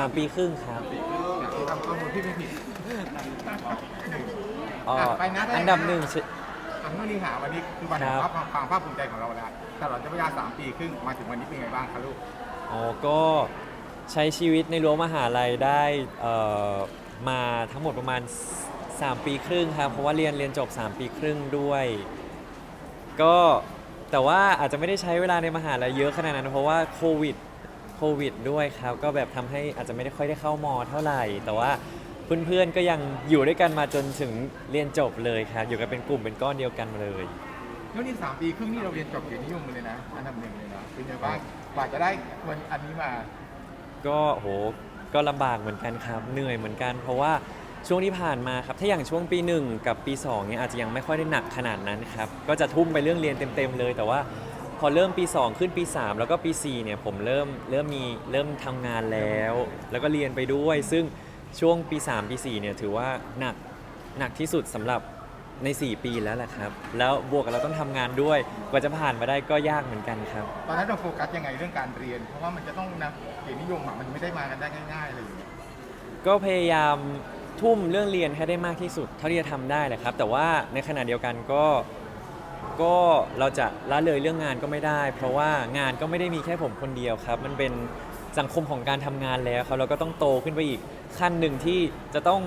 สามปีครึ่งครับที่ทำข้อมูลที่ไม่ผิดอ๋ออะไปนะได้อันดับหนึ่งชิอันนู้นนี่หาวันนี้คือวันแห่งครับความความภาคภูมิใจของเราแล้วตลอดระยะเวลาสามปีครึ่งมาถึงวันนี้เป็นไงบ้างคะลูกอ๋อก็ใช้ชีวิตในรั้วมหาลัยได้เอ่อมาทั้งหมดประมาณ 3 ปีครึ่งครับ เพราะว่าเรียนเรียนจบ 3 ปีครึ่งด้วย ก็แต่ว่าอาจจะไม่ได้ใช้เวลาในมหาลัยเยอะขนาดนั้น เพราะว่าโควิด โควิดด้วยครับ ก็แบบทำให้อาจจะไม่ได้ค่อยได้เข้ามอเท่าไหร่ แต่ว่าเพื่อนๆก็ยังอยู่ด้วยกันมาจนถึงเรียนจบเลยครับ อยู่กันเป็นกลุ่มเป็นก้อนเดียวกันมาเลย แล้วนี่สามปีครึ่งนี่เราเรียนจบเกียรตินิยมเลยนะอันดับหนึ่งเลยนะเป็นไงบ้างกว่าจะได้วันอันนี้มา ก็โหก็ลำบากเหมือนกันครับ เหนื่อยเหมือนกัน เพราะว่าช่วงที่ผ่านมาครับ ถ้าอย่างช่วงปี 1 กับปี2เนี่ยอาจจะยังไม่ค่อยได้หนักขนาดนั้นครับ ก็จะทุ่มไปเรื่องเรียนเต็มๆเลย แต่ว่า พอเริ่มปี 2 ขึ้นปี 3 แล้วก็ปี4เนี่ยผมเริ่มเริ่มมีเริ่มทำงานแล้ว แล้วก็เรียนไปด้วย ซึ่งช่วงปี 3 ปี4เนี่ยถือว่าหนักหนักที่สุดสำหรับใน 4 ปีแล้วแหละครับ แล้วบวกกับเราต้องทำงานด้วย กว่าจะผ่านมาได้ก็ยากเหมือนกันครับ ตอนนั้นเราโฟกัสยังไงเรื่องการเรียน เพราะว่ามันจะต้องนะเกียรตินิยมอะมันไม่ได้มากันได้ง่ายๆเลยก็พยายามทุ่มเรื่องเรียนให้ได้มากที่สุด เท่าที่จะทำได้แหละครับ แต่ว่าในขณะเดียวกันก็ ก็เราจะละเลยเรื่องงานก็ไม่ได้ เพราะว่างานก็ไม่ได้มีแค่ผมคนเดียวครับ มันเป็นสังคมของการทำงานแล้วครับเราก็ต้องโตขึ้นไปอีกขั้นหนึ่งที่จะต้อง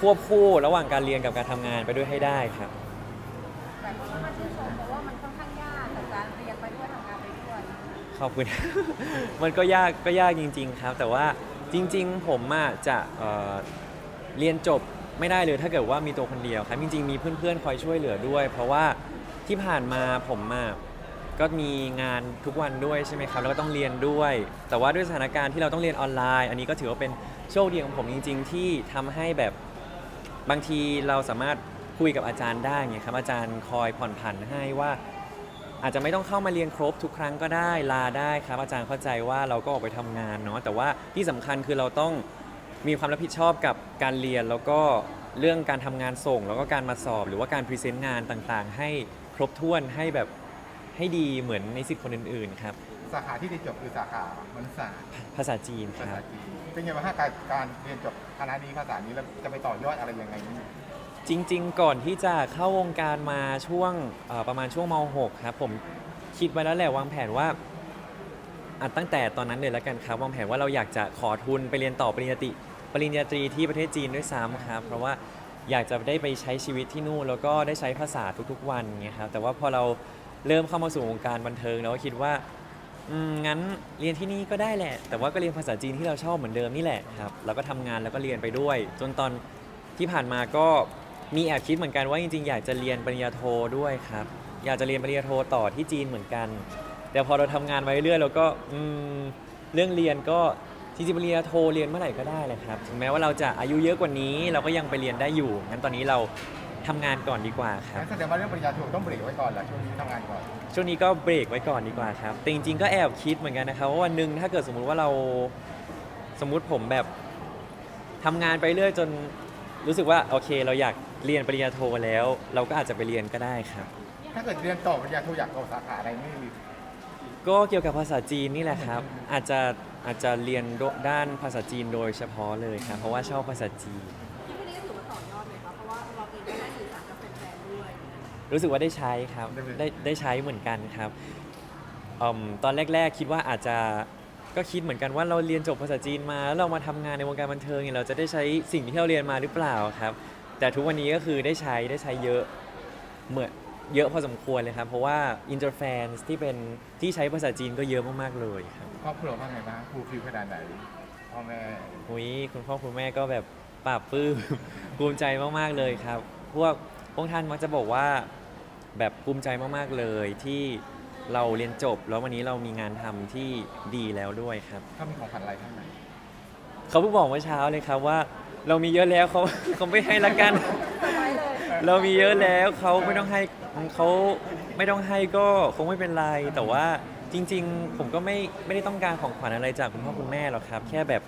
ควบคู่ระหว่างการเรียนกับการทำงานไปด้วยให้ได้ครับ แต่คนก็มาชื่นชมเพราะว่ามันค่อนข้างยากกับการเรียนไปด้วยทำงานไปด้วยขอบคุณ มันก็ยากก็ยากจริง ๆ ครับ แต่ว่าจริง ๆ ผมอะจะเอ่อเรียนจบ ไม่ได้เลยถ้าเกิดว่ามีตัวคนเดียวครับจริงๆมีเพื่อนๆคอยช่วยเหลือด้วย เพราะว่าที่ผ่านมาผมอะก็มีงานทุกวันด้วยใช่ไหมครับแล้วก็ต้องเรียนด้วย แต่ว่าด้วยสถานการณ์ที่เราต้องเรียนออนไลน์ อันนี้ก็ถือว่าเป็นโชคดีของผมจริง ๆ ที่ทำให้แบบบางทีเราสามารถคุยกับอาจารย์ได้ไงครับอาจารย์คอยผ่อนผันให้ว่า อาจจะไม่ต้องเข้ามาเรียนครบทุกครั้งก็ได้ลาได้ครับ อาจารย์เข้าใจว่าเราก็ออกไปทำงานเนาะแต่ว่าที่สำคัญคือเราต้อง มีความรับผิดชอบกับการเรียนแล้วก็เรื่องการทำงานส่ง แล้วก็การมาสอบ หรือว่าการพรีเซนต์งานต่างๆ ให้ครบถ้วนให้แบบให้ดีเหมือนในสิทธิ์คนอื่นๆครับสาขาที่ได้จบคือสาขามนุษยศาสตร์ภาษาจีนคภารัษาบ จีนเป็นไงบ้างฮะการการเรียนจบคณะนี้ภาษานี้แล้วจะไปต่อยอดอะไรยังไงนี่จริงๆ ก่อนที่จะเข้าวงการมาช่วงเอ่อประมาณช่วงม .6 ครับผมคิดไว้แล้วแหละวางแผนว่าอะตั้งแต่ตอนนั้นเลยแล้วกันครับวางแผนว่าเราอยากจะขอทุนไปเรียนต่อปริญญาตรี ปริญญาตรีที่ประเทศจีนด้วยซ้ำครับ เพราะว่าอยากจะได้ไปใช้ชีวิตที่นู่นแล้วก็ได้ใช้ภาษาทุกๆ วันเงี้ยครับแต่ว่าพอเราเริ่มเข้ามาสู่วงการบันเทิงเราก็คิดว่าอืมงั้นเรียนที่นี่ก็ได้แหละ แต่ว่าก็เรียนภาษาจีนที่เราชอบเหมือนเดิมนี่แหละครับแล้วก็ทำงานแล้วก็เรียนไปด้วย จนตอนที่ผ่านมาก็มีแอบคิดเหมือนกันว่าจริงๆ อยากจะเรียนปริญญาโทด้วยครับอยากจะเรียนปริญญาโทต่อที่จีนเหมือนกัน แต่พอเราทำงานไปเรื่อยๆเราก็อืมเรื่องเรียนก็ จริงๆปริญญาโทเรียนเมื่อไหร่ก็ได้เลยครับ ถึงแม้ว่าเราจะอายุเยอะกว่านี้ เราก็ยังไปเรียนได้อยู่ งั้นตอนนี้เราทำงานก่อนดีกว่าครับ งั้นแสดงว่าเรื่องปริญญาโทต้องเบรกไว้ก่อนแหละช่วงนี้ทำงานก่อน ช่วงนี้ก็เบรกไว้ก่อนดีกว่าครับ แต่จริงๆ ก็แอบคิดเหมือนกันนะครับว่าวันหนึ่งถ้าเกิดสมมุติว่าเราสมมุติผมแบบทำงานไปเรื่อยจนรู้สึกว่าโอเค เราอยากเรียนปริญญาโทแล้ว เราก็อาจจะไปเรียนก็ได้ครับ ถ้าเกิดเรียนต่อปริญญาโทอยากต่อสาขาอะไรนี่ก็เกี่ยวกับภาษาจีนนี่แหละครับ อาจจะ อาจจะเรียนด้านภาษาจีนโดยเฉพาะเลยครับเพราะว่าชอบภาษาจีน ที่วันนี้ก็ถือว่าต่อยอดเลยค่ะเพราะว่าเราเองก็ได้สื่อสารกับแฟนๆด้วยรู้สึกว่าได้ใช้ครับได้ได้ใช้เหมือนกันครับอืมตอนแรก ๆ คิดว่าอาจจะก็คิดเหมือนกันว่าเราเรียนจบภาษาจีนมาแล้วเรามาทำงานในวงการบันเทิงเนี่ยเราจะได้ใช้สิ่งที่เราเรียนมาหรือเปล่าครับ แต่ทุกวันนี้ก็คือได้ใช้ได้ใช้เยอะเหมือน เยอะพอสมควรเลยครับ เพราะว่าอินเตอร์แฟนที่เป็นที่ใช้ภาษาจีนก็เยอะมากๆเลยครับครอบครัวว่าไงบ้างครูฟิลขนาดไหนพ่อแม่หุยคุณพ่อคุณแม่ก็แบบปราบปลื้ม ภูมิใจมากๆเลยครับ พวกพวกท่านมักจะบอกว่าแบบภูมิใจมากๆเลยที่เราเรียนจบ แล้ววันนี้เรามีงานทำที่ดีแล้วด้วยครับ เขามีของขวัญอะไรให้ไหมเขาเพิ่งบอกเมื่อเช้าเลยครับว่า เรามีเยอะแล้วเขา เขาไม่ให้ละกัน เรามีเยอะแล้วเขาไม่ต้องให้เขาไม่ต้องให้ก็คงไม่เป็นไร แต่ว่าจริง ๆ ผมก็ไม่ไม่ได้ต้องการของขวัญอะไรจากคุณพ่อคุณแม่หรอกครับ แค่แบบ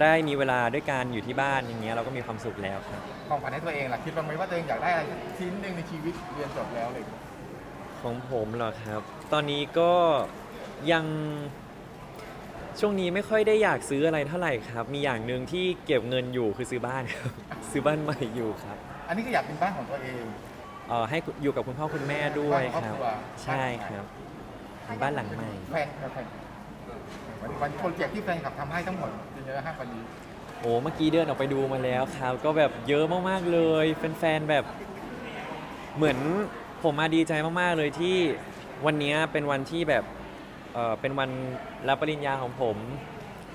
ได้มีเวลาด้วยกันอยู่ที่บ้านอย่างเงี้ยเราก็มีความสุขแล้วครับ ของขวัญให้ตัวเองล่ะคิดบ้างไหมว่าตัวเองอยากได้อะไรชิ้นหนึ่งในชีวิตเรียนจบแล้วเลยของผมเหรอครับ ตอนนี้ก็ยังช่วงนี้ไม่ค่อยได้อยากซื้ออะไรเท่าไหร่ครับ มีอย่างหนึ่งที่เก็บเงินอยู่คือซื้อบ้านครับ ซื้อบ้านใหม่อยู่ครับ อันนี้ก็อยากเป็นบ้านของตัวเอง เอ่อให้อยู่กับคุณพ่อคุณแม่ด้วยคบ้านรับครอบครัว ใช่ครับเป็นบ้านหลังใหม่ แฟนแฟนวันวันโปรเจกต์ที่แฟนขับทำให้ทั้งหมดเป็นยังไงบ้างวันนี้โอ้เมื่อกี้เดินออกไปดูมาแล้วครับ ก็แบบเยอะมากๆเลยแฟนๆแบบ เหมือนผมมาดีใจมากๆเลยที่วันนี้เป็นวันที่แบบเอ่อเป็นวันรับปริญญาของผม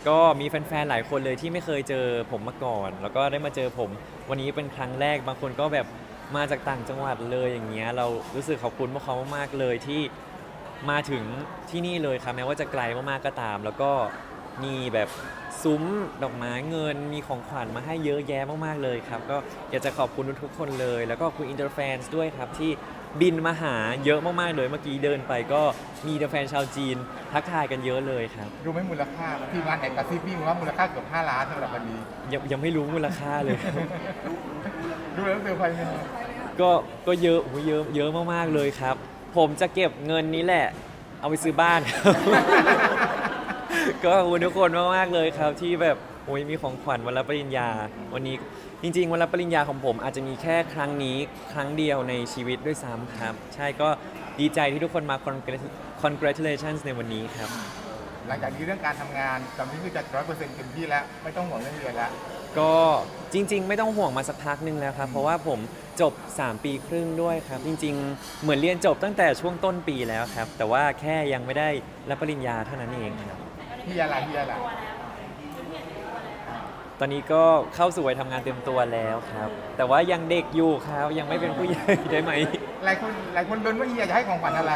ก็มีแฟนๆ หลายคนเลยที่ไม่เคยเจอผมมาก่อน แล้วก็ได้มาเจอผม วันนี้เป็นครั้งแรกบางคนก็แบบมาจากต่างจังหวัดเลยอย่างเงี้ยเรารู้สึกขอบคุณพวกเขามากๆเลยที่มาถึงที่นี่เลยครับแม้ว่าจะไกลมากๆก็ตาม แล้วก็ มีแบบซุ้มดอกไม้เงิน มีของขวัญมาให้เยอะแยะมากๆเลยครับ ก็อยากจะขอบคุณทุกๆคนเลย แล้วก็คุณอินเตอร์แฟนด้วยครับที่บินมาหาเยอะมากๆเลย เมื่อกี้เดินไปก็มีอินเตอร์แฟนชาวจีนทักทายกันเยอะเลยครับ รู้ไหมมูลค่าทีมงานแอบกระซิบพี่ว่ามูลค่าเกือบ5ล้านสำหรับวันนี้ ยังยังไม่รู้มูลค่าเลยครับ ดูแล้วเซอร์ไพรส์ไหมครับก็ก็เยอะโอ้โหเยอะเยอะมากๆเลยครับ ผมจะเก็บเงินนี้แหละ เอาไปซื้อบ้านครับ ก็ขอบคุณทุกคนมากๆเลยครับ ที่แบบโอ้ยมีของขวัญวันรับปริญญา วันนี้จริง ๆ วันรับปริญญาของผมอาจจะมีแค่ครั้งนี้ครั้งเดียวในชีวิตด้วยซ้ำครับ ใช่ก็ดีใจที่ทุกคนมา congrat- congratulations ในวันนี้ครับ หลังจากนี้เรื่องการทำงานตอนนี้คือจะร้อยเปอร์เซ็นต์เต็มที่แล้ว ไม่ต้องห่วงเรื่องเรียนแล้ว ก็จริง ๆ ไม่ต้องห่วงมาสักพักหนึงแล้วครับ เพราะว่าผมจบ 3 ปีครึ่งด้วยครับ จริง ๆ เหมือนเรียนจบตั้งแต่ช่วงต้นปีแล้วครับ แต่ว่าแค่ยังไม่ได้รับปริญญาเท่านั้นเองครับ เฮียล่ะเฮียล่ะตอนนี้ก็เข้าสู่วัยทำงานเต็มตัวแล้วครับ แต่ว่ายังเด็กอยู่ครับ ยังไม่เป็นผู้ใหญ่ได้ไหม หลายคนหลายคนลุ้นว่าเฮียจะให้ของขวัญอะไร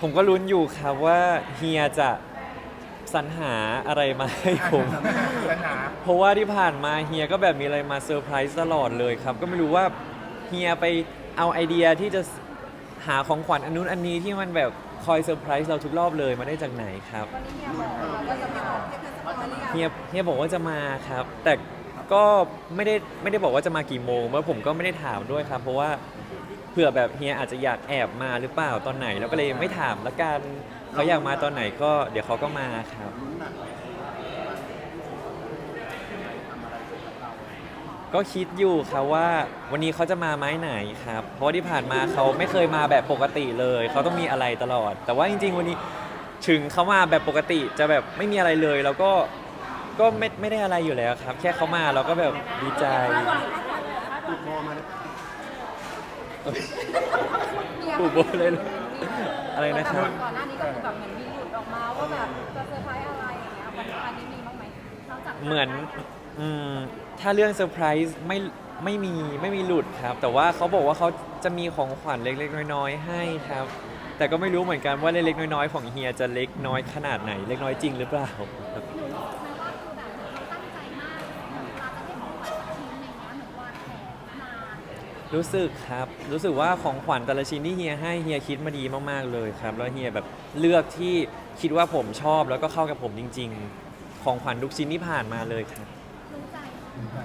ผมก็ลุ้นอยู่ครับว่าเฮียจะสรรหาอะไรมาให้ผมปัญหา เพราะว่าที่ผ่านมาเฮียก็แบบมีอะไรมาเซอร์ไพรส์ตลอดเลยครับ ก็ไม่รู้ว่าเฮียไปเอาไอเดียที่จะหาของขวัญอันนู้นอันนี้ที่มันแบบ คอยเซอร์ไพรส์เราทุกรอบเลยมาได้จากไหนครับวันนี้เฮียบอกเราว่าจะม่บอกให้เพื่อนสปอยหรือยังเฮียเฮียบอกว่าจะมาครับ แต่ก็ไม่ได้ไม่ได้บอกว่าจะมากี่โมงเพราะผมก็ไม่ได้ถามด้วยครับ เพราะว่าเผื่อแบบเฮียอาจจะอยากแอบมาหรือเปล่าตอนไหนแล้วก็เลยไม่ถามละกันเขาอยากมาตอนไหนก็เดี๋ยวเขาก็มาครับก็ คิดอยู่ครับว่าวันนี้เขาจะมาไม้ไหนครับ เพราะว่าที่ผ่านมาเขาไม่เคยมาแบบปกติเลย เขาต้องมีอะไรตลอด แต่ว่าจริง ๆ วันนี้ถึงเขามาแบบปกติจะแบบไม่มีอะไรเลยแล้วก็ก็ไม่ไม่ได้อะไรอยู่แล้วครับ แค่เขามาเราก็แบบดีใจปูโบเลยเลยอะไรนะครับ ก่อนหน้านี้ก็คือแบบเหมือนมีหลุดออกมาว่าแบบจะเซอร์ไพรส์อะไรอย่างเงี้ยวันอันนี้มีบ้างไหมนอกจากเหมือน อืมถ้าเรื่องเซอร์ไพรส์ไม่ไม่มีไม่มีหลุดครับ แต่ว่าเขาบอกว่าเขาจะมีของขวัญเล็กๆ น้อยๆให้ครับ แต่ก็ไม่รู้เหมือนกันว่าเล็กๆน้อยๆของเฮียจะเล็กน้อยขนาดไหน เล็กน้อยจริงหรือเปล่าครับหนูรู้สึกไหมว่าคือแบบเขาตั้งใจมากเวลาจะให้ของขวัญสักชิ้นอย่างเงี้ยหนูวางแผนนานรู้สึกครับ รู้สึกว่าของขวัญแต่ละชิ้นที่เฮียให้เฮียคิดมาดีมากๆเลยครับ แล้วเฮียแบบเลือกที่คิดว่าผมชอบแล้วก็เข้ากับผมจริง ๆ ของขวัญทุกชิ้นที่ผ่านมาเลยครับ รู้ใจ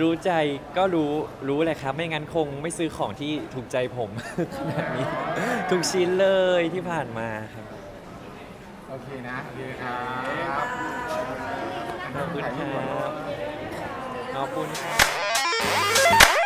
รู้ใจก็รู้รู้แหละครับ ไม่งั้นคงไม่ซื้อของที่ถูกใจผมขนาดนี้ทุกชิ้นเลยที่ผ่านมาครับโอเคนะโอเคครับขอบคุณครับขอบคุณครับ